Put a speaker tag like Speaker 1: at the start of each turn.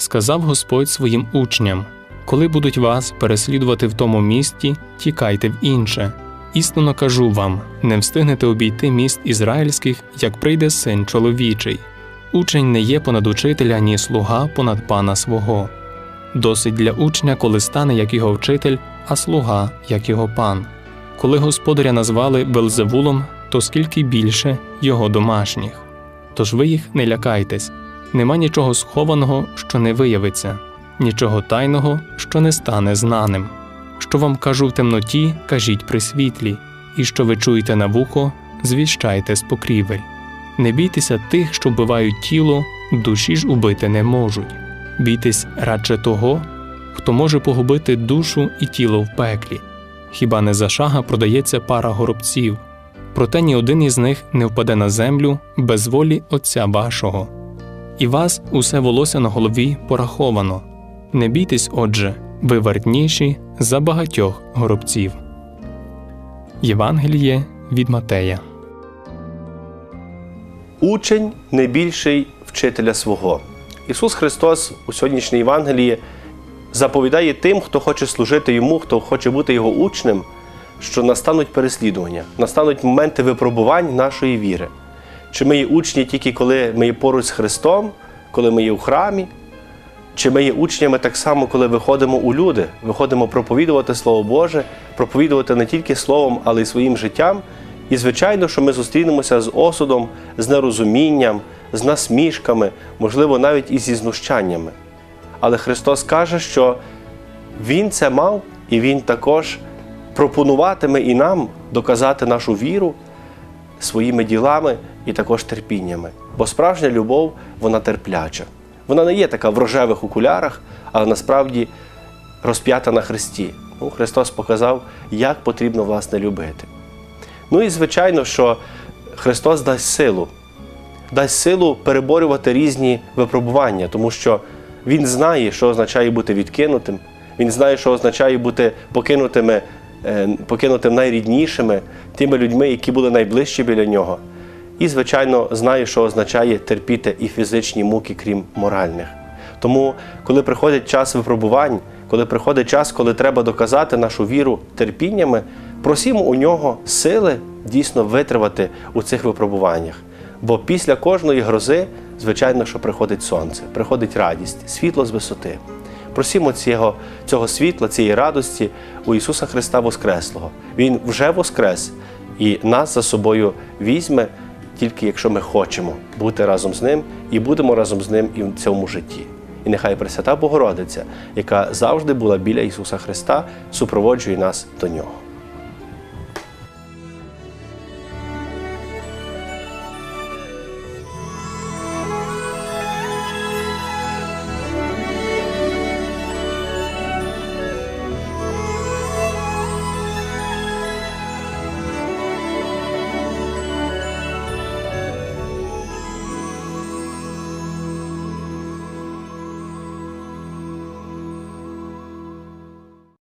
Speaker 1: сказав Господь своїм учням: Коли будуть вас переслідувати в тому місті, тікайте в інше. Істинно кажу вам: не встигнете обійти міст ізраїльських, як прийде син чоловічий. Учень не є понад учителя, ні слуга понад пана свого. Досить для учня, коли стане як його вчитель, а слуга як його пан. Коли господаря назвали Белзевулом, то скільки більше його домашніх. Тож ви їх не лякайтесь, нема нічого схованого, що не виявиться, нічого тайного, що не стане знаним. Що вам кажу в темноті, кажіть при світлі, і що ви чуєте на вухо, звіщайте з покрівель. Не бійтеся тих, що вбивають тіло, душі ж убити не можуть. Бійтесь радше того, хто може погубити душу і тіло в пеклі. Хіба не за шага продається пара горобців, проте ні один із них не впаде на землю без волі Отця вашого. І вас усе волосся на голові пораховано. Не бійтесь, отже, ви вартніші за багатьох горобців. Євангеліє від Матея.
Speaker 2: Учень не більший вчителя свого. Ісус Христос у сьогоднішній Євангелії заповідає тим, хто хоче служити йому, хто хоче бути його учнем, що настануть переслідування, настануть моменти випробувань нашої віри. Чи ми є учні тільки коли ми є поруч з Христом, коли ми є у храмі, чи ми є учнями так само, коли виходимо у люди, виходимо проповідувати Слово Боже, проповідувати не тільки словом, але й своїм життям. І, звичайно, що ми зустрінемося з осудом, з нерозумінням, з насмішками, можливо, навіть і зі знущаннями. Але Христос каже, що Він це мав, і Він також пропонуватиме і нам доказати нашу віру своїми ділами і також терпіннями. Бо справжня любов, вона терпляча. Вона не є така в рожевих окулярах, але насправді розп'ята на Христі. Ну, Христос показав, як потрібно власне любити. Ну і звичайно, що Христос дасть силу, дасть силу переборювати різні випробування, тому що Він знає, що означає бути відкинутим, Він знає, що означає бути покинутими, покинутим найріднішими, тими людьми, які були найближчі біля нього. І, звичайно, знає, що означає терпіти і фізичні муки, крім моральних. Тому, коли приходить час випробувань, коли приходить час, коли треба доказати нашу віру терпіннями, просімо у нього сили дійсно витривати у цих випробуваннях. Бо після кожної грози, звичайно, що приходить сонце, приходить радість, світло з висоти. Просімо цього, цього світла, цієї радості у Ісуса Христа Воскреслого. Він вже воскрес і нас за собою візьме, тільки якщо ми хочемо бути разом з Ним і будемо разом з Ним і в цьому житті. І нехай Пресвята Богородиця, яка завжди була біля Ісуса Христа, супроводжує нас до Нього.